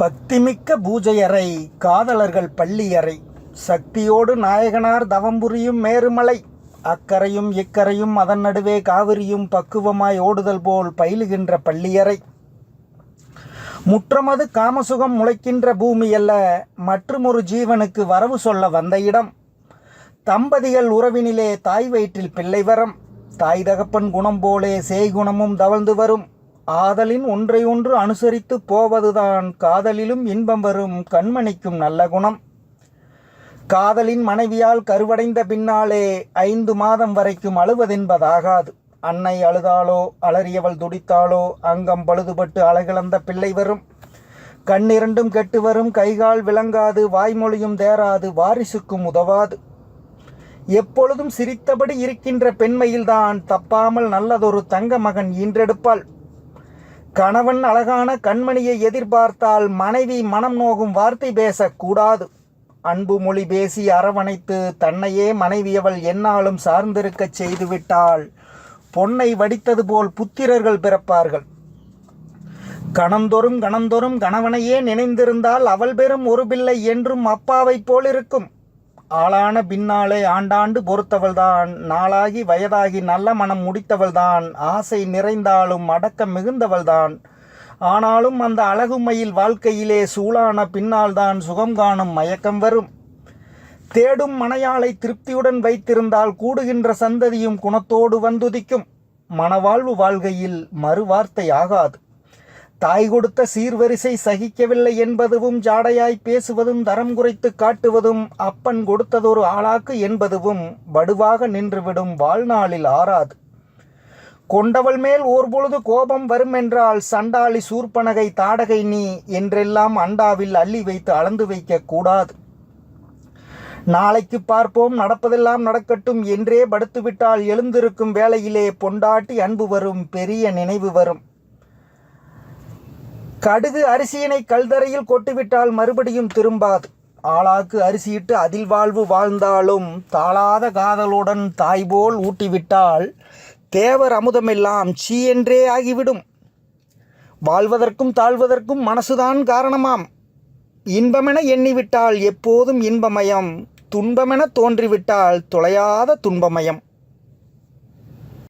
பக்திமிக்க பூஜையறை காதலர்கள் பள்ளியறை சக்தியோடு நாயகனார் தவம் புரியும் மேருமலை அக்கரையும் இக்கரையும் அதன் நடுவே காவிரியும் பக்குவமாய் ஓடுதல் போல் பயிலுகின்ற பள்ளியறை. முற்றமது காமசுகம் முளைக்கின்ற பூமி அல்ல மற்றுமொரு ஜீவனுக்கு வரவு சொல்ல வந்த இடம். தம்பதிகள் உறவினிலே தாய் வயிற்றில் பிள்ளை வரம் தாய் தகப்பன் குணம் போலே சேய்குணமும் தவழ்ந்து வரும். ஆதலின் ஒன்றை ஒன்று அனுசரித்து போவதுதான் காதலிலும் இன்பம் வரும் கண்மணிக்கும் நல்ல குணம். காதலின் மனைவியால் கருவடைந்த பின்னாலே ஐந்து மாதம் வரைக்கும் அழுவதென்பதாகாது. அன்னை அழுதாளோ அலறியவள் துடித்தாளோ அங்கம் பழுதுபட்டு அழகிழந்த பிள்ளை வரும். கண்ணிரண்டும் கெட்டு வரும் கைகால் விளங்காது வாய்மொழியும் தேராது வாரிசுக்கும் உதவாது. எப்பொழுதும் சிரித்தபடி இருக்கின்ற பெண்மையில்தான் தப்பாமல் நல்லதொரு தங்க மகன் ஈன்றெடுப்பாள். கணவன் அழகான கண்மணியை எதிர்பார்த்தால் மனைவி மனம் நோகும் வார்த்தை பேசக்கூடாது. அன்பு மொழி பேசி அரவணைத்து தன்னையே மனைவியவள் என்னாலும் சார்ந்திருக்கச் செய்துவிட்டால் பொன்னை வடித்தது போல் புத்திரர்கள் பிறப்பார்கள். கணந்தொறும் கணந்தொறும் கணவனையே நினைந்திருந்தால் அவள் பெறும் ஒரு பிள்ளை என்றும் அப்பாவைப் போலிருக்கும் ஆளான பின்னாலே ஆண்டாண்டு பொறுத்தவள்தான். நாளாகி வயதாகி நல்ல மனம் முடித்தவள்தான். ஆசை நிறைந்தாலும் அடக்கம் மிகுந்தவள்தான். ஆனாலும் அந்த அழகுமையில் வாழ்க்கையிலே சூளான பின்னால்தான் சுகம் காணும் மயக்கம் வரும். தேடும் மனையாளை திருப்தியுடன் வைத்திருந்தால் கூடுகின்ற சந்ததியும் குணத்தோடு வந்துதிக்கும். மனவாழ்வு வாழ்கையில் மறுவார்த்தை ஆகாது. தாய் கொடுத்த சீர்வரிசை சகிக்கவில்லை என்பதுவும் ஜாடையாய் பேசுவதும் தரம் குறைத்து காட்டுவதும் அப்பன் கொடுத்ததொரு ஆளாக்கு என்பதுவும் வடுவாக நின்றுவிடும் வாழ்நாளில் ஆறாது. கொண்டவள் மேல் ஓர் பொழுது கோபம் வருமென்றால் சண்டாளி சூர்பனகை தாடகை நீ என்றெல்லாம் அண்டாவில் அள்ளி வைத்து அளந்து வைக்க கூடாது. நாளைக்கு பார்ப்போம் நடப்பதெல்லாம் நடக்கட்டும் என்றே படுத்துவிட்டால் எழுந்திருக்கும் வேளையிலே பொண்டாட்டி அன்பு வரும் பெரிய நினைவு வரும். கடுகு அரிசியினை கல்தரையில் கொட்டிவிட்டால் மறுபடியும் திரும்பாது. ஆளாக்கு அரிசியிட்டு அதில் வாழ்வு வாழ்ந்தாலும் தாளாத காதலுடன் தாய் போல் ஊட்டிவிட்டால் தேவர் அமுதமெல்லாம் சீ என்றே ஆகிவிடும். வாழ்வதற்கும் தாழ்வதற்கும் மனசுதான் காரணமாம். இன்பமென எண்ணிவிட்டால் எப்போதும் இன்பமயம் துன்பமென தோன்றிவிட்டால் தொலையாத துன்பமயம்.